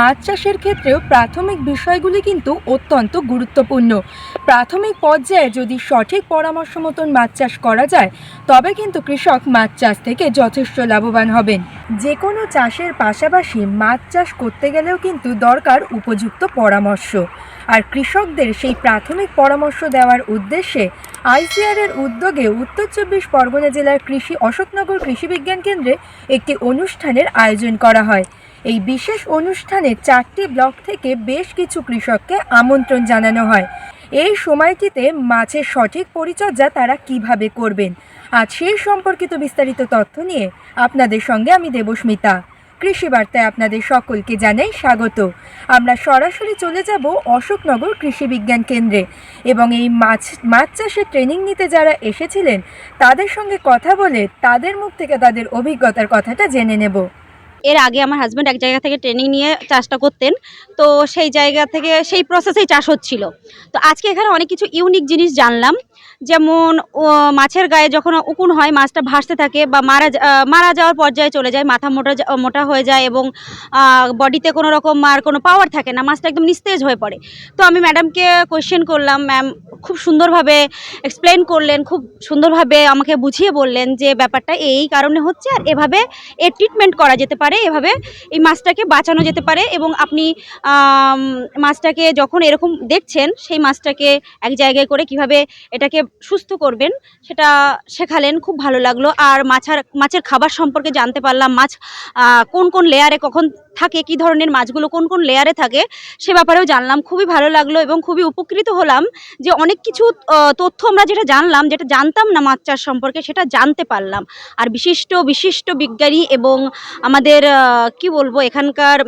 মাছ চাষের ক্ষেত্রেও প্রাথমিক বিষয়গুলি কিন্তু অত্যন্ত গুরুত্বপূর্ণ। প্রাথমিক পর্যায়ে যদি সঠিক পরামর্শ মতন মাছ চাষ করা যায়, তবে কিন্তু কৃষক মাছ চাষ থেকে যথেষ্ট লাভবান হবেন। যে কোনো চাষের পাশাপাশি মাছ চাষ করতে গেলেও কিন্তু দরকার উপযুক্ত পরামর্শ। আর কৃষকদের সেই প্রাথমিক পরামর্শ দেওয়ার উদ্দেশ্যে আইসিআর এর উদ্যোগে উত্তর চব্বিশ পরগনা জেলার কৃষি অশোকনগর কৃষি বিজ্ঞান কেন্দ্রে একটি অনুষ্ঠানের আয়োজন করা হয়। এই বিশেষ অনুষ্ঠানে চারটি ব্লক থেকে বেশ কিছু কৃষককে আমন্ত্রণ জানানো হয়। এই সময়টিতে মাছের সঠিক পরিচর্যা তারা কীভাবে করবেন? আজ সেই সম্পর্কিত বিস্তারিত তথ্য নিয়ে আপনাদের সঙ্গে আমি দেবস্মিতা। কৃষি বার্তায় আপনাদের সকলকে জানাই স্বাগত। আমরা সরাসরি চলে যাব অশোকনগর কৃষি বিজ্ঞান কেন্দ্রে এবং এই মাছ মাছ চাষের ট্রেনিং নিতে যারা এসেছিলেন, তাদের সঙ্গে কথা বলে তাদের মুখ থেকে তাদের অভিজ্ঞতার কথাটা জেনে নেব। এর আগে আমার হাজব্যান্ড এক জায়গা থেকে ট্রেনিং নিয়ে চাষটা করতেন, তো সেই জায়গা থেকে সেই প্রসেসেই চাষ হচ্ছিল। তো আজকে এখানে অনেক কিছু ইউনিক জিনিস জানলাম, যেমন মাছের গায়ে যখন উকুন হয়, মাছটা ভাসতে থাকে বা মারা মারা যাওয়ার পর্যায়ে চলে যায়, মাথা মোটা মোটা হয়ে যায় এবং বডিতে কোনো রকম আর কোনো পাওয়ার থাকে না, মাছটা একদম নিস্তেজ হয়ে পড়ে। তো আমি ম্যাডামকে কোয়েশ্চেন করলাম ম্যাম খুব সুন্দরভাবে এক্সপ্লেন করলেন, খুব সুন্দরভাবে আমাকে বুঝিয়ে বললেন যে ব্যাপারটা এই কারণে হচ্ছে আর এভাবে এর ট্রিটমেন্ট করা যেতে পারে। এভাবে এই মাছটাকে বাঁচানো যেতে পারে এবং আপনি মাছটাকে যখন এরকম দেখছেন, সেই মাছটাকে এক জায়গায় করে কীভাবে এটাকে সুস্থ করবেন, সেটা শেখালেন, খুব ভালো লাগল। আর মাছার, মাছের খাবার সম্পর্কে জানতে পারলাম, মাছ কোন কোন লেয়ারে কখন থাকে, কি ধরনের মাছগুলো কোন কোন লেয়ারে থাকে, সে ব্যাপারেও জানলাম। খুবই ভালো লাগল এবং খুবই উপকৃত হলাম যে অনেক কিছু তথ্য আমরা যেটা জানলাম, যেটা জানতাম না মাছ চাষ সম্পর্কে, সেটা জানতে পারলাম। আর বিশিষ্ট বিশিষ্ট বিজ্ঞানী এবং আমাদের কি বলব, এখানকার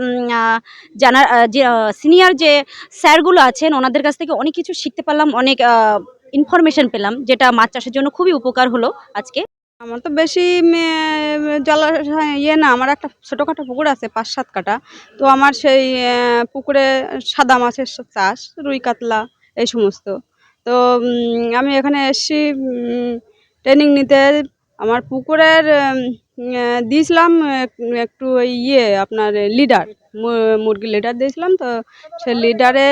জানা যে সিনিয়র যে স্যারগুলো আছেন, ওনাদের কাছ থেকে অনেক কিছু শিখতে পারলাম, অনেক ইনফরমেশন পেলাম, যেটা মাছ চাষের জন্য খুবই উপকার হলো আজকে। আমার তো বেশি জলাশয় ইয়ে না, আমার একটা ছোটোখাটো পুকুর আছে, পাঁচ সাত কাটা তো আমার সেই পুকুরে সাদা মাছের চাষ, রুই কাতলা, এই সমস্ত। তো আমি এখানে এসেছি ট্রেনিং নিতে। আমার পুকুরের দিয়েছিলাম একটু ইয়ে আপনার লিডার মুরগির লিডার দিয়েছিলাম তো সে লিডারে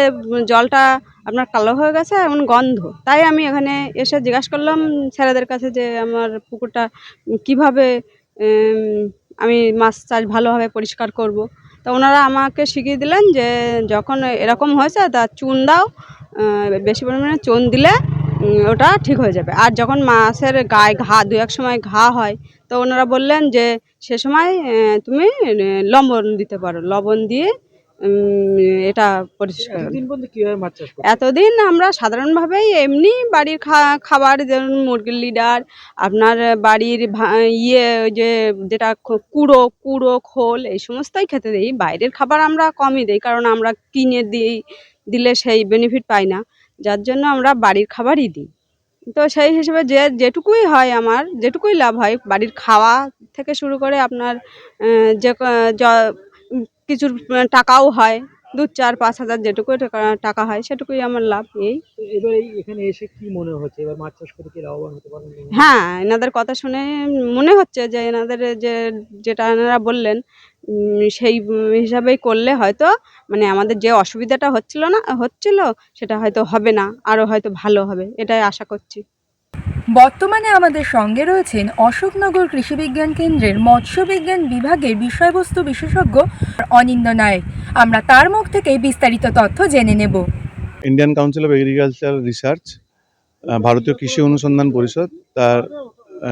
জলটা আপনার কালো হয়ে গেছে, এমন গন্ধ তাই আমি এখানে এসে জিজ্ঞাসা করলাম স্যারেদের কাছে যে আমার পুকুরটা কীভাবে আমি মাছ চাষ ভালোভাবে পরিষ্কার করব। তা ওনারা আমাকে শিখিয়ে দিলেন যে যখন এরকম হয়েছে তা চুন দাও বেশি পরিমাণে চুন দিলে ওটা ঠিক হয়ে যাবে। আর যখন মাছের গায়ে ঘা দু এক সময় ঘা হয় তো ওনারা বললেন যে সে সময় তুমি লবণ দিতে পারো। লবণ দিয়ে এটা পরিষ্কার এতদিন আমরা সাধারণভাবেই এমনি বাড়ির খা- খাবার যেমন মুরগির লিডার আপনার বাড়ির ইয়ে ওই যে যেটা কুড়ো কুড়ো খোল এই সমস্তই খেতে দিই। বাইরের খাবার আমরা কমই দিই কারণ আমরা কিনে দিই দিলে সেই বেনিফিট পাই না। যার জন্য আমরা বাড়ির খাবারই দিই। তো সেই হিসেবে যে যেটুকুই হয় আমার যেটুকুই লাভ হয় বাড়ির খাওয়া থেকে শুরু করে আপনার যে ক- য- উম, কিছু টাকাও হয়। দু চার পাঁচ হাজার যেটুকু টাকা হয় সেটুকুই আমার লাভ এই। এবার এখানে এসে কি মনে হচ্ছে? এবার মাছ চাষ করে কি লাভবান হতে পারবেন হ্যাঁ এনাদের কথা শুনে মনে হচ্ছে যে এনাদের যে যেটা এনারা বললেন সেই হিসাবেই করলে হয়তো মানে আমাদের যে অসুবিধাটা হচ্ছিল না হচ্ছিল সেটা হয়তো হবে না আরও হয়তো ভালো হবে এটাই আশা করছি। বর্তমানে আমাদের সঙ্গে রয়েছেন অশোকনগর কৃষি বিজ্ঞান কেন্দ্রের মৎস্য বিজ্ঞান বিভাগের বিষয়বস্তু বিশেষজ্ঞ অনিন্দ নায়ক। আমরা তার মুখ থেকে বিস্তারিত তথ্য জেনে নেব। Indian council of agriculture research ভারতীয় কৃষি অনুসন্ধান পরিষদ, তার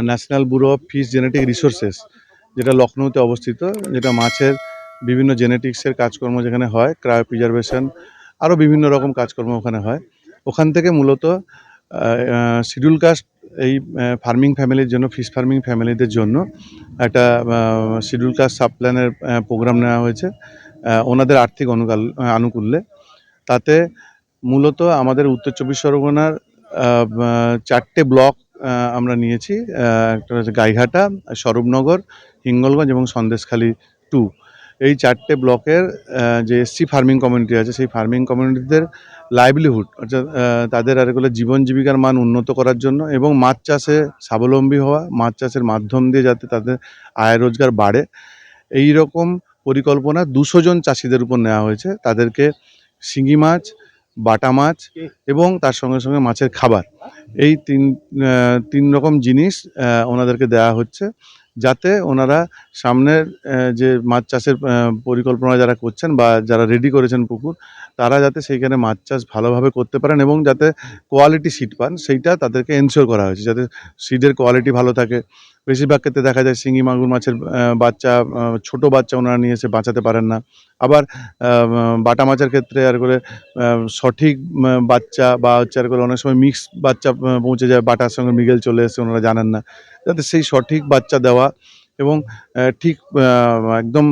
national bureau of fish genetic resources যেটা লখনৌতে অবস্থিত, যেটা মাছের বিভিন্ন জেনেটিক্সের কাজকর্ম যেখানে হয় ক্রায় প্রিজার্ভেশন আরও বিভিন্ন রকম কাজকর্ম ওখানে হয়। ওখান থেকে মূলত শিডিউল কাস্ট এই ফার্মিং ফ্যামিলির জন্য ফিশ ফার্মিং ফ্যামিলিদের জন্য একটা শিডিউল কাস্ট সাব প্ল্যানের প্রোগ্রাম নেওয়া হয়েছে। ওনাদের আর্থিক অনুকাল আনুকূল্যে। তাতে মূলত আমাদের উত্তর চব্বিশ পরগনার চারটে ব্লক আমরা নিয়েছি। একটা হচ্ছে গাইঘাটা, স্বরূপনগর, হিঙ্গলগঞ্জ এবং সন্দেশখালী টু। এই চারটে ব্লকের যে এসসি ফার্মিং কমিউনিটি আছে, সেই ফার্মিং কমিউনিটিদের লাইভলিহুড অর্থাৎ তাদের আর এগুলো জীবন জীবিকার মান উন্নত করার জন্য এবং মাছ চাষে স্বাবলম্বী হওয়া, মাছ চাষের মাধ্যম দিয়ে যাতে তাদের আয় রোজগার বাড়ে। এই রকম পরিকল্পনা দুশো জন চাষিদের উপর নেওয়া হয়েছে। তাদেরকে শিঙি মাছ বাটা মাছ এবং তার সঙ্গে সঙ্গে মাছের খাবার। এই তিন তিন রকম জিনিস ওনাদেরকে দেওয়া হচ্ছে। যাতে ওনারা সামনের যে মাছ চাষের পরিকল্পনা যারা করছেন বা যারা রেডি করেছেন পুকুর, তারা যাতে সেইখানে মাছ চাষ ভালোভাবে করতে পারেন এবং যাতে কোয়ালিটি সিড পান, সেইটা তাদেরকে এনশিওর করা হয়েছে। যাতে সিডের কোয়ালিটি ভালো থাকে। বেশিরভাগ ক্ষেত্রে দেখা যায় শিঙি, মাগুর মাছের বাচ্চা ছোট বাচ্চা ওনারা নিয়ে এসে বাঁচাতে পারেন না। আবার বাটা মাছের ক্ষেত্রে আর করে সঠিক বাচ্চা বা হচ্ছে আর করে অনেক সময় মিক্স বাচ্চা পৌঁছে যায়, বাটার সঙ্গে মিগেল চলে এসে ওনারা জানেন না। যাতে সেই সঠিক বাচ্চা দেওয়া এবং ঠিক একদম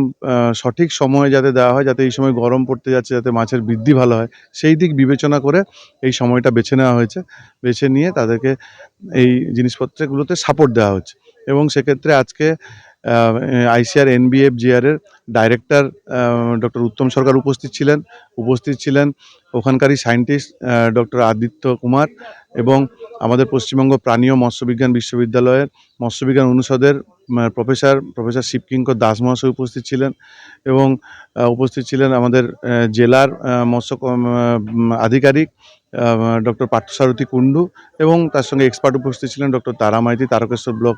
সঠিক সময়ে যাতে দেওয়া হয়, যাতে এই সময় গরম পড়তে যাচ্ছে, যাতে মাছের বৃদ্ধি ভালো হয়, সেই দিক বিবেচনা করে এই সময়টা বেছে নেওয়া হয়েছে। বেছে নিয়ে তাদেরকে এই জিনিসপত্রগুলোতে সাপোর্ট দেওয়া হচ্ছে। এবং সেক্ষেত্রে আজকে আইসিআর এনবিএফ জিআরের ডাইরেক্টর ডক্টর উত্তম সরকার উপস্থিত ছিলেন। উপস্থিত ছিলেন ওখানকারই সায়েন্টিস্ট ডক্টর আদিত্য কুমার এবং আমাদের পশ্চিমবঙ্গ প্রাণী ও মৎস্যবিজ্ঞান বিশ্ববিদ্যালয়ের মৎস্যবিজ্ঞান অনুষদের প্রফেসর প্রফেসর শিবকিঙ্কর দাস মহাশয় উপস্থিত ছিলেন এবং উপস্থিত ছিলেন আমাদের জেলার মৎস্য আধিকারিক ডক্টর পার্থসারথী কুণ্ডু এবং তার সঙ্গে এক্সপার্ট উপস্থিত ছিলেন doctor Tara Maiti, Tarakeswar block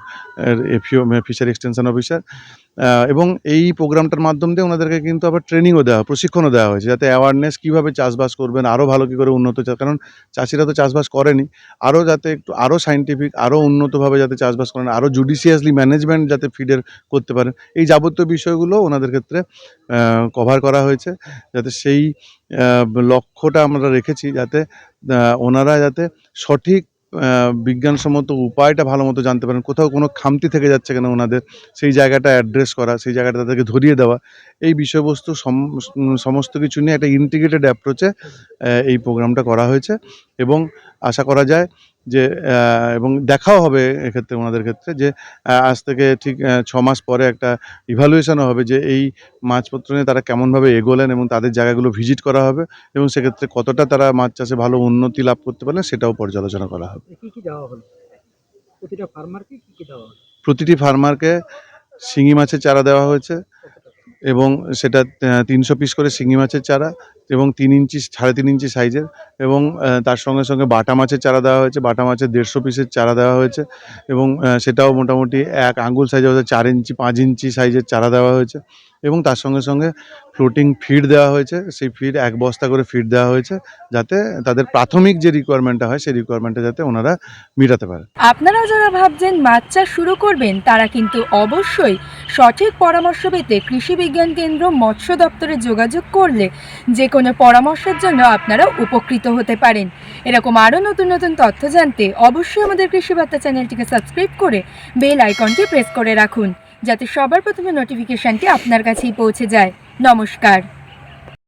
FEO fishery extension officer এবং এই প্রোগ্রামটার মাধ্যম দিয়ে ওনাদেরকে কিন্তু আবার ট্রেনিংও দেওয়া, প্রশিক্ষণও দেওয়া হয়েছে যাতে অ্যাওয়ারনেস কীভাবে চাষবাস করবেন আরও ভালো কী করে উন্নত কারণ চাষিরা তো চাষবাস করেনি আরও যাতে একটু আরও সাইন্টিফিক আরও উন্নতভাবে যাতে চাষবাস করেন আরও জুডিশিয়াসলি ম্যানেজমেন্ট যাতে ফিডের করতে পারেন, এই যাবতীয় বিষয়গুলো ওনাদের ক্ষেত্রে কভার করা হয়েছে। যাতে সেই লক্ষ্যটা আমরা রেখেছি যাতে ওনারা যাতে সঠিক বিজ্ঞানসম্মত উপায়টা ভালো মতো জানতে পারেন। কোথাও কোনো খামতি থেকে যাচ্ছে কেন ওনাদের, সেই জায়গাটা অ্যাড্রেস করা, সেই জায়গাটা তাদেরকে ধরিয়ে দেওয়া, এই বিষয়বস্তু সম- সমস্ত কিছু নিয়ে একটা ইন্টিগ্রেটেড অ্যাপ্রোচে এই প্রোগ্রামটা করা হয়েছে। এবং আশা করা যায় যে এবং দেখাও হবে এক্ষেত্রে ওনাদের ক্ষেত্রে যে আজ থেকে ঠিক ছ মাস পরে একটা ইভ্যালুয়েশনও হবে যে এই মাছপত্র নিয়ে তারা কেমনভাবে এগোলেন এবং তাদের জায়গাগুলো ভিজিট করা হবে এবং সেক্ষেত্রে কতটা তারা মাছ চাষে ভালো উন্নতি লাভ করতে পারলেন সেটাও পর্যালোচনা করা হবে। ফার্মারকে প্রতিটি ফার্মারকে শিঙি মাছের চারা দেওয়া হয়েছে এবং সেটা তিনশো পিস করে শিঙি মাছের চারা এবং তিন ইঞ্চি, সাড়ে তিন ইঞ্চি সাইজের এবং তার সঙ্গে সঙ্গে বাটা মাছের চারা দেওয়া হয়েছে, বাটা মাছের দেড়শো পিসের চারা দেওয়া হয়েছে এবং সেটাও মোটামুটি এক আঙ্গুল সাইজের চার ইঞ্চি, পাঁচ ইঞ্চি সাইজের চারা দেওয়া হয়েছে। এবং তার সঙ্গে সঙ্গে ফ্লোটিং ফিড দেওয়া হয়েছে। সেই ফিড এক বস্তা করে ফিড দেওয়া হয়েছে যাতে তাদের প্রাথমিক যে রিকোয়ারমেন্টটা হয়, সেই রিকোয়ারমেন্টটা যাতে ওনারা মেটাতে পারে। আপনারাও যারা ভাবছেন মাছ চাষ শুরু করবেন, তারা কিন্তু অবশ্যই সঠিক পরামর্শ পেতে কৃষি বিজ্ঞান কেন্দ্র মৎস্য দপ্তরে যোগাযোগ করলে যে কোনো পরামর্শের জন্য আপনারা উপকৃত হতে পারেন। এরকম আরও নতুন নতুন তথ্য জানতে অবশ্যই আমাদের কৃষি বার্তা চ্যানেলটিকে সাবস্ক্রাইব করে বেল আইকনটি প্রেস করে রাখুন। যাতে সবার প্রথমে নোটিফিকেশানটি আপনার কাছেই পৌঁছে যায়। নমস্কার।